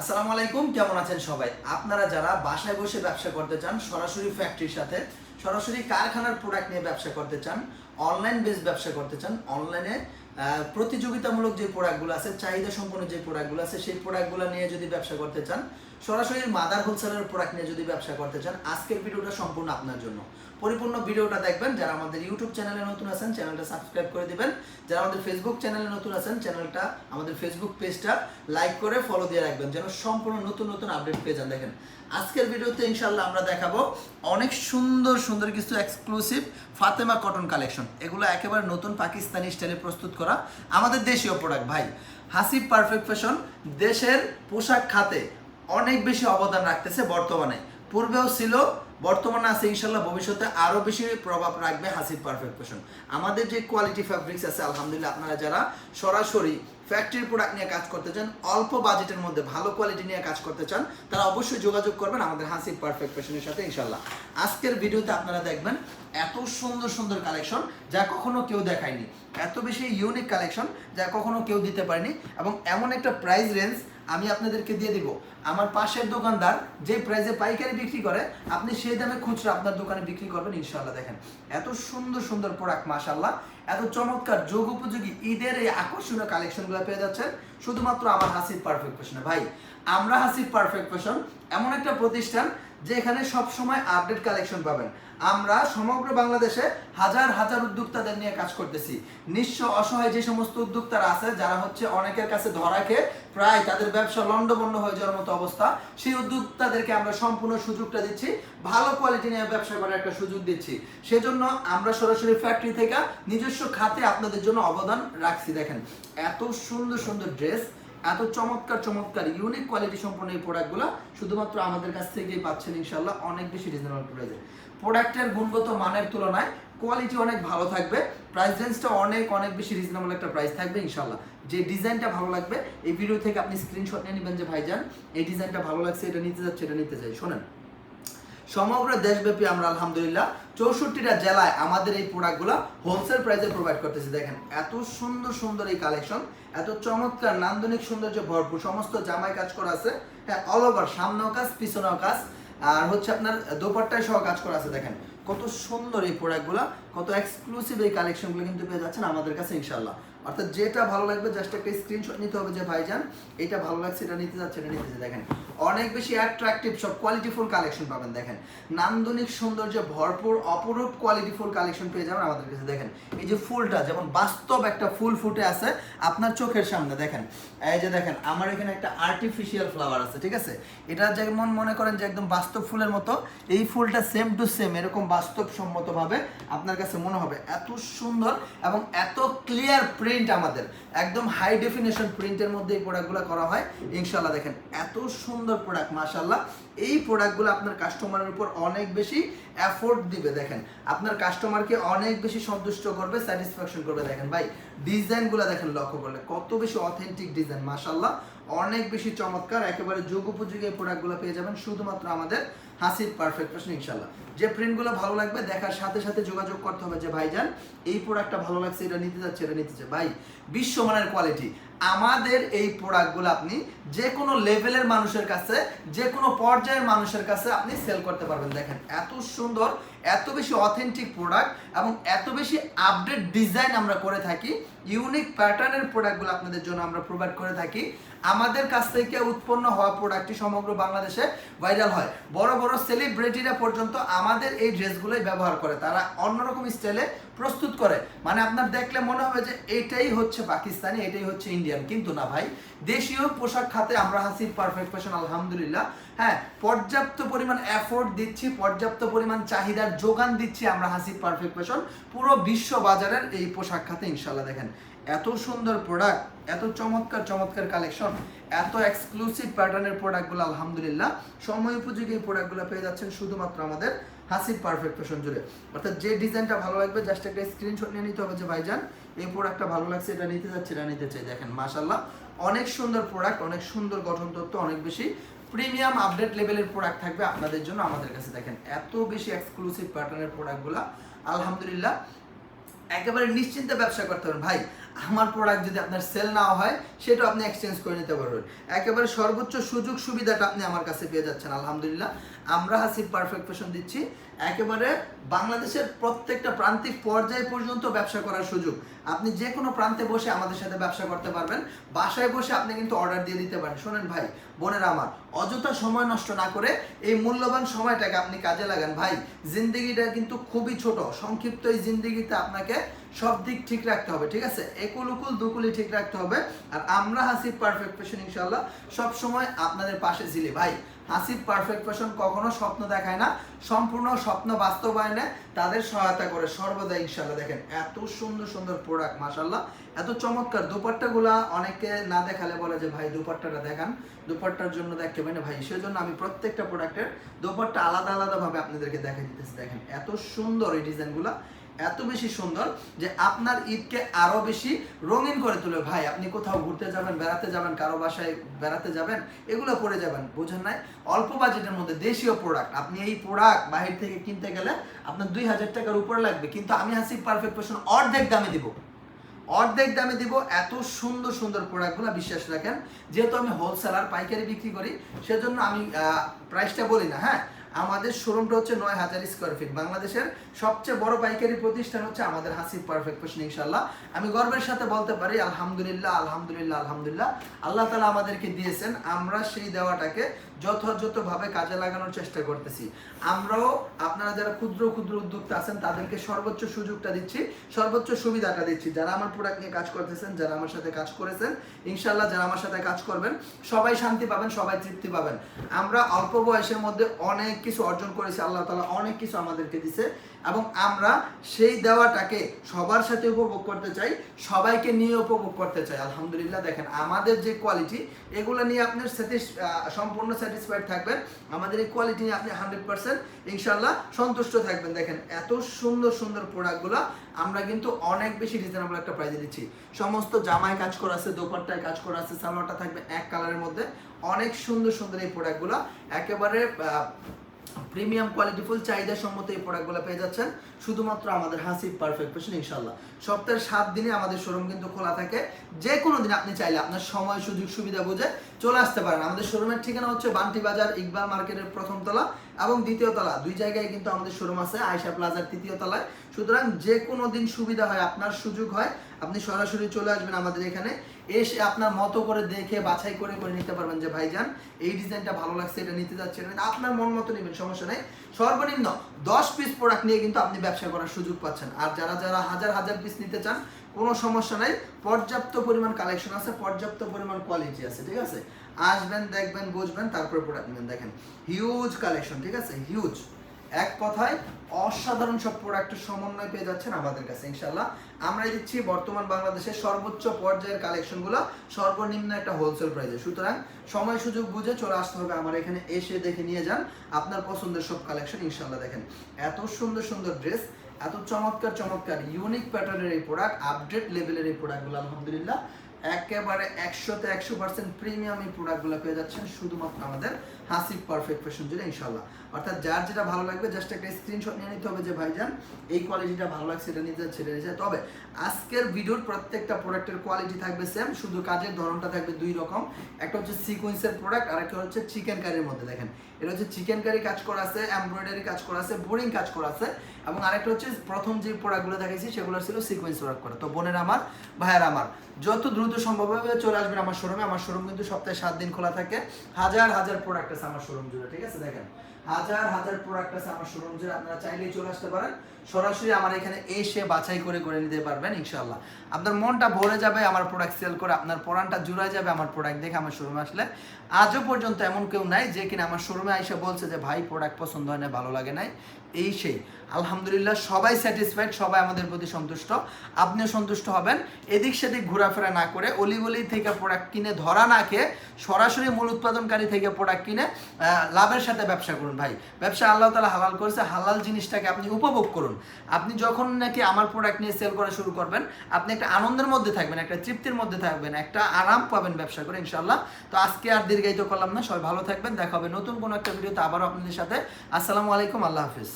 আসসালামু আলাইকুম, কেমন আছেন সবাই? আপনারা যারা বাসায় বসে ব্যবসা করতে চান, সরাসরি ফ্যাক্টরির সাথে, সরাসরি কারখানার প্রোডাক্ট নিয়ে ব্যবসা করতে চান অনলাইন বেস ব্যবসা করতে চান অনলাইনে প্রতিযোগিতামূলক যে প্রোডাক্টগুলো আছে, চাহিদা সম্পন্ন যে প্রোডাক্টগুলো আছে, সেই প্রোডাক্টগুলো নিয়ে যদি ব্যবসা করতে চান সরাসরি মাদার হোলসেলের প্রোডাক্ট নিয়ে যদি ব্যবসা করতে চান, আজকের ভিডিওটা সম্পূর্ণ আপনার জন্য। পরিপূর্ণ ভিডিওটা দেখবেন, যারা আমাদের ইউটিউব চ্যানেলে নতুন আছেন, চ্যানেলটা সাবস্ক্রাইব করে দিবেন। যারা আমাদের ফেসবুক চ্যানেলে নতুন আছেন, চ্যানেলটা, আমাদের ফেসবুক পেজটা লাইক করে ফলো দিয়ে রাখবেন, যেন সম্পূর্ণ নতুন নতুন আপডেট পেয়ে যান। দেখেন, আজকের ভিডিওতে ইনশাল্লাহ আমরা দেখাবো অনেক সুন্দর সুন্দর কিছু এক্সক্লুসিভ ফাতেমা কটন কালেকশন এগুলো একেবারে নতুন পাকিস্তানি স্টাইলে প্রস্তুত করা আমাদের দেশীয় প্রোডাক্ট ভাই। হাসিব পারফেক্ট ফ্যাশন দেশের পোশাক খাতে। অনেক বেশি অবদান রাখতেছে বর্তমানে। পূর্বেও ছিল, বর্তমানে আছে ইনশাল্লাহ ভবিষ্যতে আরও বেশি প্রভাব রাখবে হাসিব পারফেক্ট ফ্যাশন আমাদের যে কোয়ালিটি ফ্যাব্রিক্স আছে, আলহামদুলিল্লাহ আপনারা যারা সরাসরি ফ্যাক্টরি প্রোডাক্ট নিয়ে কাজ করতে চান, অল্প বাজেটের মধ্যে ভালো কোয়ালিটি নিয়ে কাজ করতে চান, তারা অবশ্যই যোগাযোগ করবেন আমাদের হাসিব পারফেক্ট ফ্যাশনের সাথে ইনশাল্লাহ আজকের ভিডিওতে আপনারা দেখবেন এত সুন্দর সুন্দর কালেকশন যা কখনো কেউ দেখায়নি। এত বেশি ইউনিক কালেকশন যা কখনো কেউ দিতে পারেনি এবং এমন একটা প্রাইস রেঞ্জ আমি আপনাদেরকে দিয়ে দিব। আমার পাশের দোকানদার যে প্রাইজে পাইকারি বিক্রি করে, আপনি সেই দামে খুচরা আপনার দোকানে বিক্রি করবেন ইনশাল্লাহ দেখেন। এত সুন্দর সুন্দর প্রোডাক্ট মাশাল্লাহ এত চমৎকার যোগ উপযোগী ঈদের এই আকর্ষণীয় কালেকশনগুলো পেয়ে যাচ্ছেন। শুধুমাত্র আমার হাসির পারফেক্ট ফ্যাশনে ভাই, আমরা হাসির পারফেক্ট ফ্যাশন এমন একটা প্রতিষ্ঠান যে এখানে সবসময় আপডেট কালেকশন পাবেন। আমরা সমগ্র বাংলাদেশে হাজার হাজার উদ্যোক্তাদের নিয়ে কাজ করতেছি। নিঃস্ব অসহায় যে সমস্ত উদ্যোক্তারা আছে, যারা হচ্ছে অনেকের কাছে ধরা খেয়ে প্রায় তাদের ব্যবসা লন্ডভন্ড হয়ে যাওয়ার মতো অবস্থা, সেই উদ্যোক্তাদেরকে আমরা সম্পূর্ণ সুযোগটা দিচ্ছি। ভালো কোয়ালিটি নিয়ে ব্যবসা করার একটা সুযোগ দিচ্ছি। সেজন্য আমরা সরাসরি ফ্যাক্টরি থেকে নিজস্ব খাতে আপনাদের জন্য অবদান রাখছি। দেখেন, এত সুন্দর সুন্দর ড্রেস এত চমৎকার চমৎকার ইউনিক কোয়ালিটি সম্পন্ন এই প্রোডাক্টগুলো শুধুমাত্র আমাদের কাছ থেকেই পাচ্ছেন ইনশাল্লাহ অনেক বেশি রিজনেবল প্রাইসে প্রোডাক্টের গুণগত মানের তুলনায় কোয়ালিটি অনেক ভালো থাকবে। প্রাইস রেঞ্জটা অনেক অনেক বেশি রিজনেবল একটা প্রাইস থাকবে ইনশাল্লাহ যে ডিজাইনটা ভালো লাগবে, এই ভিডিও থেকে আপনি স্ক্রিনশট নিয়ে নেবেন যে ভাইজান, এই ডিজাইনটা ভালো লাগছে, এটা নিতে যাচ্ছে, এটা নিতে চাই শোনেন। সমগ্র দেশব্যাপী আমরা আলহামদুলিল্লাহ চৌষট্টিটা জেলায় আমাদের এই প্রোডাক্টগুলো হোলসেল প্রাইসে প্রোভাইড করতেছি। দেখেন, এত সুন্দর সুন্দর এই কালেকশন এত চমৎকার, নান্দনিক সৌন্দর্য ভরপুর, সমস্ত জামাই কাজ করা আছে। হ্যাঁ অল ওভার সামনেও কাজ, পিছনেও কাজ। আর হচ্ছে আপনার দোপাট্টায় সহ কাজ করা আছে। দেখেন, কত সুন্দর এই প্রোডাক্টগুলো কত এক্সক্লুসিভ এই কালেকশনগুলো কিন্তু পেয়ে যাচ্ছেন আমাদের কাছে ইনশাল্লাহ অর্থাৎ যেটা ভালো লাগবে জাস্ট একটা স্ক্রিনশট নিতে হবে যে ভাইজান, এটা ভালো লাগছে, এটা নিতে যাচ্ছে, এটা নিতে দেখেন, অনেক বেশি অ্যাট্রাকটিভ সব কোয়ালিটিফুল কালেকশন পাবেন, দেখেন। নান্দনিক সৌন্দর্য ভরপুর, অপরূপ কোয়ালিটিফুল কালেকশন পেয়ে যাবেন আমাদের কাছে, দেখেন। এই যে ফুলটা, যেমন বাস্তব একটা ফুল ফুটে আছে আপনার চোখের সামনে, দেখেন। এই যে দেখেন, আমার এখানে একটা আর্টিফিশিয়াল ফ্লাওয়ার আছে, ঠিক আছে? এটা যেমন মনে করেন যে একদম বাস্তব ফুলের মতো, এই ফুলটা সেম টু সেম এরকম বাস্তবসম্মতভাবে আপনার কাছে মনে হবে। এত সুন্দর এবং এত ক্লিয়ার প্রিন্ট আমাদের। একদম হাই ডেফিনেশন প্রিন্টের মধ্যে এই প্রোডাক্টগুলো করা হয়। ইনশাল্লাহ দেখেন, এত সুন্দর প্রোডাক্ট মাশাল্লাহ এই প্রোডাক্টগুলো আপনার কাস্টমারের উপর অনেক বেশি অ্যাফোর্ড দিবে, দেখেন। আপনার কাস্টমারকে অনেক বেশি সন্তুষ্ট করবে স্যাটিসফ্যাকশন করবে, দেখেন ভাই। ডিজাইনগুলো দেখেন লক্ষ্য করলে, কত বেশি অথেন্টিক ডিজাইন মাশাল্লাহ অনেক বেশি চমৎকার, একেবারে যুগ উপযোগী এই প্রোডাক্টগুলো পেয়ে যাবেন। শুধুমাত্র আমাদের হাসির পারফেক্ট প্রশ্ন ইনশাল্লাহ যে প্রিন্টগুলো ভালো লাগবে, দেখার সাথে সাথে যোগাযোগ করতে হবে যে, ভাইজান, এই প্রোডাক্টটা ভালো লাগছে, এটা নিতে যাচ্ছে, এটা নিতে চাচ্ছে ভাই, বিশ্বমানের কোয়ালিটি আমাদের এই প্রোডাক্টগুলো আপনি যে কোনো লেভেলের মানুষের কাছে, যে কোনো পর্যায়ের মানুষের কাছে আপনি সেল করতে পারবেন। দেখেন, এত সুন্দর, এত বেশি অথেন্টিক প্রোডাক্ট এবং এত বেশি আপডেট ডিজাইন আমরা করে থাকি ইউনিক প্যাটার্নের প্রোডাক্টগুলো আপনাদের জন্য আমরা প্রোভাইড করে থাকি। আমাদের কাছ থেকে উৎপন্ন হওয়া প্রোডাক্টটি সমগ্র বাংলাদেশে ভাইরাল হয়। বড় বড় সেলিব্রিটিরা পর্যন্ত আমাদের এই ড্রেসগুলোই ব্যবহার করে। তারা অন্যরকম স্টাইলে প্রস্তুত করে। মানে আপনার দেখলে মনে হবে যে এটাই হচ্ছে পাকিস্তানি, এটাই হচ্ছে ইন্ডিয়ান কিন্তু না ভাই, দেশীয় পোশাক খাতে আমরা হাসির পারফেক্ট ফ্যাশন আলহামদুলিল্লাহ। হ্যাঁ পর্যাপ্ত পরিমাণ এফোর্ট দিচ্ছি, পর্যাপ্ত পরিমাণ চাহিদার যোগান দিচ্ছি আমরা হাসির পারফেক্ট ফ্যাশন পুরো বিশ্ব বাজারের এই পোশাক খাতে ইনশাল্লাহ দেখেন। এত সুন্দর প্রোডাক্ট এত চমৎকার চমৎকার কালেকশন এত এক্সক্লুসিভ প্যাটার্নের প্রোডাক্টগুলো আলহামদুলিল্লাহ। সময় উপযোগী এই প্রোডাক্টগুলো পেয়ে যাচ্ছেন শুধুমাত্র আমাদের হাসির পারফেক্ট ফ্যাশন জুড়ে। অর্থাৎ যে ডিজাইনটা ভালো লাগবে জাস্ট একটা স্ক্রিনশট নিয়ে নিতে হবে যে, ভাইজান, এই প্রোডাক্টটা ভালো লাগছে, এটা নিতে যাচ্ছে, এটা নিতে চাই। দেখেন মাশাল্লাহ অনেক সুন্দর প্রোডাক্ট অনেক সুন্দর গঠন তত্ত্ব, অনেক বেশি প্রিমিয়াম আপডেট লেভেলের প্রোডাক্ট থাকবে আপনাদের জন্য আমাদের কাছে। দেখেন, এত বেশি এক্সক্লুসিভ প্যাটার্নের প্রোডাক্টগুলো আলহামদুলিল্লাহ, একেবারে নিশ্চিন্তে ব্যবসা করতে হবে ভাই আমার প্রোডাক্ট যদি আপনার সেল না হয়, সেটা আপনি এক্সচেঞ্জ করে নিতে পারবেন। একেবারে সর্বোচ্চ সুযোগ সুবিধাটা আপনি আমার কাছে পেয়ে যাচ্ছেন, আলহামদুলিল্লাহ। আমরা হাসিব পারফেক্ট ফ্যাশন দিচ্ছি। একেবারে বাংলাদেশের প্রত্যেকটা প্রান্তিক পর্যায় পর্যন্ত ব্যবসা করার সুযোগ। আপনি যে কোনো প্রান্তে বসে আমাদের সাথে ব্যবসা করতে পারবেন। বাসায় বসে আপনি কিন্তু অর্ডার দিয়ে দিতে পারেন। শোনেন ভাই, বোনেরা আমার, অযথা সময় নষ্ট না করে এই মূল্যবান সময়টাকে আপনি কাজে লাগান। ভাই, জিন্দিগিটা কিন্তু খুবই ছোট। সংক্ষিপ্ত এই জিন্দিগিতে আপনাকে সব দিক ঠিক রাখতে হবে, ঠিক আছে? একুল উকুল দুকুলি ঠিক রাখতে হবে। আর আমরা হাসিব পারফেক্ট ফ্যাশন ইনশাল্লাহ সব সময় আপনাদের পাশে ছিলি ভাই, হাসিব পারফেক্ট ফ্যাশন কখনো স্বপ্ন দেখায় না, সম্পূর্ণ স্বপ্ন বাস্তবায়নে তাদের সহায়তা করে সর্বদা ইনশাল্লাহ দেখেন, এত সুন্দর সুন্দর প্রোডাক্ট মাশাল্লাহ এত চমৎকার। দুপাট্টাগুলা অনেকে না দেখালে বলে যে, ভাই, দুপাট্টাটা দেখান। দুপাট্টার জন্য দেখতে পাই না ভাই, সেজন্য আমি প্রত্যেকটা প্রোডাক্টের দুপাট্টা আলাদা, আলাদাভাবে আপনাদেরকে দেখা দিতেছি। দেখেন, এত সুন্দর এই ডিজাইনগুলা। এত বেশি সুন্দর যে আপনার ঈদকে আরও বেশি রঙিন করে তুলে। ভাই, আপনি কোথাও ঘুরতে যাবেন, বেড়াতে যাবেন, কারও বাসায় বেড়াতে যাবেন, এগুলো পরে যাবেন, বোঝেন নাই? অল্প বাজেটের মধ্যে দেশীয় প্রোডাক্ট আপনি এই প্রোডাক্ট বাহির থেকে কিনতে গেলে আপনার দুই হাজার টাকার উপরে লাগবে। কিন্তু আমি হাসি পারফেক্ট পেশন অর্ধেক দামে দিব। অর্ধেক দামে দিব, এত সুন্দর সুন্দর প্রোডাক্টগুলো বিশ্বাস রাখেন। যেহেতু আমি হোলসেলার পাইকারি বিক্রি করি, সেজন্য আমি প্রাইসটা বলি না হ্যাঁ? আমাদের শোরুমটা হচ্ছে নয় হাজার স্কোয়ার ফিট বাংলাদেশের সবচেয়ে বড় পাইকারি প্রতিষ্ঠান হচ্ছে আমাদের হাসিব পারফেক্ট ফ্যাশন ইনশাল্লাহ আমি গর্বের সাথে বলতে পারি, আলহামদুলিল্লাহ আলহামদুলিল্লাহ আলহামদুলিল্লাহ। আল্লাহ তালা আমাদেরকে দিয়েছেন, আমরা সেই দেওয়াটাকে যথাযথভাবে কাজে লাগানোর চেষ্টা করতেছি। আমরাও আপনারা যারা ক্ষুদ্র ক্ষুদ্র উদ্যোক্তা আছেন, তাদেরকে সর্বোচ্চ সুযোগটা দিচ্ছি, সর্বোচ্চ সুবিধাটা দিচ্ছি। যারা আমার প্রোডাক্ট নিয়ে কাজ করতেছেন, যারা আমার সাথে কাজ করেছেন ইনশাল্লাহ যারা আমার সাথে কাজ করবেন, সবাই শান্তি পাবেন, সবাই তৃপ্তি পাবেন। আমরা অল্প বয়সের মধ্যে অনেক কিছু অর্জন করেছি, আল্লাহ তালা অনেক কিছু আমাদেরকে দিছে এবং আমরা সেই দেওয়াটাকে সবার সাথে উপভোগ করতে চাই, সবাইকে নিয়ে উপভোগ করতে চাই। আলহামদুলিল্লাহ, দেখেন আমাদের যে কোয়ালিটি এগুলো নিয়ে আপনার সম্পূর্ণ স্যাটিসফাইড থাকবেন। আমাদের এই কোয়ালিটি নিয়ে আপনি হান্ড্রেড পার্সেন্ট ইনশাল্লাহ সন্তুষ্ট থাকবেন। দেখেন এত সুন্দর সুন্দর প্রোডাক্টগুলো আমরা কিন্তু অনেক বেশি রিজনেবল একটা প্রাইজে দিচ্ছি। সমস্ত জামায় কাজ করা আছে, দোপাট্টায় কাজ করা আছে, সালোয়ারটা থাকবে এক কালারের মধ্যে। অনেক সুন্দর সুন্দর এই প্রোডাক্টগুলো একেবারে প্রিমিয়াম কোয়ালিটি ফুল চাহিদা সম্মত এই প্রোডাক্টগুলো পেয়ে যাচ্ছেন। শুধুমাত্র আমাদের হাসিব পারফেক্ট ফ্যাশন ইনশাল্লাহ সপ্তাহের সাত দিনে আমাদের শোরুম কিন্তু খোলা থাকে। যে কোনো দিন আপনি চাইলে আপনার সময়, সুযোগ, সুবিধা বুঝে চলে আসতে পারেন। আমাদের শোরুমের ঠিকানা হচ্ছে বান্টি বাজার, ইকবাল মার্কেটের প্রথম তলা এবং দ্বিতীয় তলা। দুই জায়গায় কিন্তু আমাদের শোরুম আছে আয়সা প্লাজার তৃতীয় তলায়। সুতরাং যে কোনো দিন সুবিধা হয়, আপনার সুযোগ হয়, আপনি সরাসরি চলে আসবেন আমাদের এখানে। এসে আপনার মতো করে দেখে, বাছাই করে করে নিতে পারবেন যে ভাইজান, এই ডিজাইনটা ভালো লাগছে, এটা নিতে যাচ্ছে আপনার মন মতো নেবেন, সমস্যা নেই। সর্বনিম্ন দশ পিস প্রোডাক্ট নিয়ে কিন্তু আপনি ব্যবসা করার সুযোগ পাচ্ছেন। আর যারা যারা হাজার হাজার পিস নিতে চান, কোনো সমস্যা নাই। পর্যাপ্ত পরিমাণ কালেকশন আছে, পর্যাপ্ত পরিমাণ কোয়ালিটি আছে, ঠিক আছে? আসবেন, দেখবেন, বুঝবেন, তারপরে প্রোডাক্ট নেবেন। দেখেন হিউজ কালেকশন ঠিক আছে? হিউজ এক কথায় অসাধারণ সব প্রোডাক্টের সমন্বয় পেয়ে যাচ্ছেন আমাদের কাছে ইনশাল্লাহ আমরা দিচ্ছি বর্তমান বাংলাদেশের সর্বোচ্চ পর্যায়ের কালেকশনগুলো সর্বনিম্ন একটা হোলসেল প্রাইসে সুতরাং সময় সুযোগ বুঝে চলে আসতে হবে আমার এখানে, এসে দেখে নিয়ে যান আপনার পছন্দের সব কালেকশন ইনশাল্লাহ দেখেন। এত সুন্দর সুন্দর ড্রেস এত চমৎকার চমৎকার ইউনিক প্যাটার্নের এই প্রোডাক্ট আপডেট লেভেলের এই প্রোডাক্টগুলো আলহামদুলিল্লাহ। একেবারে একশোতে একশো পার্সেন্ট প্রিমিয়াম এই প্রোডাক্টগুলো পেয়ে যাচ্ছেন শুধুমাত্র আমাদের হাসিব পারফেক্ট ফ্যাশন জুড়ে ইনশাল্লাহ অর্থাৎ যার যেটা ভালো লাগবে জাস্ট একটা স্ক্রিনশট নিয়ে নিতে হবে যে, ভাইজান, এই কোয়ালিটিটা ভালো লাগছে, এটা নিতে ছেড়ে নিতে তবে আজকের ভিডিওর প্রত্যেকটা প্রোডাক্টের কোয়ালিটি থাকবে সেম শুধু কাজের ধরনটা থাকবে দুই রকম। একটা হচ্ছে সিকোয়েন্সের প্রোডাক্ট আর একটা হচ্ছে চিকেন কারির মধ্যে, দেখেন। এটা হচ্ছে চিকেন কারি কাজ করা আছে এমব্রয়ডারি কাজ করা আছে বোরিং কাজ করা আছে, এবং আরেকটা হচ্ছে প্রথম যে প্রোডাক্টগুলো দেখাইছি সেগুলো ছিল সিকোয়েন্স ওয়ার্ক করা। তো বোনের আমার, ভাইয়ের আমার, যত দ্রুত সম্ভব হবে, চলে আসবেন আমার শোরুমে আমার শোরুম কিন্তু সপ্তাহে সাত দিন খোলা থাকে। হাজার হাজার প্রোডাক্ট আমার শোরুম জুড়ে ঠিক আছে? দেখেন হাজার হাজার প্রোডাক্ট আছে আমার শোরুম যে আপনারা চাইলেই চলে আসতে পারেন। সরাসরি আমার এখানে এসে বাছাই করে করে নিতে পারবেন ইনশাল্লাহ আপনার মনটা ভরে যাবে আমার প্রোডাক্ট সেল করে, আপনার পরানটা জুড়ায় যাবে আমার প্রোডাক্ট দেখে আমার শোরুমে আসলে। আজও পর্যন্ত এমন কেউ নাই যে কিনা আমার শোরুমে এসে বলছে যে, ভাই প্রোডাক্ট পছন্দ হয় না ভালো লাগে নাই। এই সেই। আলহামদুলিল্লাহ, সবাই স্যাটিসফাইড সবাই আমাদের প্রতি সন্তুষ্ট। আপনিও সন্তুষ্ট হবেন। এদিক সেদিক ঘোরাফেরা না করে অলিগলি থেকে প্রোডাক্ট কিনে, ধরা না খেয়ে সরাসরি মূল উৎপাদনকারী থেকে প্রোডাক্ট কিনে লাভের সাথে ব্যবসা করুন। ভাই, ব্যবসা আল্লাহ তালা হালাল করেছে, হালাল জিনিসটাকে আপনি উপভোগ করুন। আপনি যখন নাকি আমার প্রোডাক্ট নিয়ে সেল করা শুরু করবেন, আপনি একটা আনন্দের মধ্যে থাকবেন, একটা তৃপ্তির মধ্যে থাকবেন, একটা আরাম পাবেন ব্যবসা করে ইনশাল্লাহ তো আজকে আর দীর্ঘায়িত করলাম না, সবাই ভালো থাকবেন, দেখা হবে নতুন কোনো একটা ভিডিওতে আবারও আপনাদের সাথে। আসসালামু আলাইকুম, আল্লাহ হাফিজ।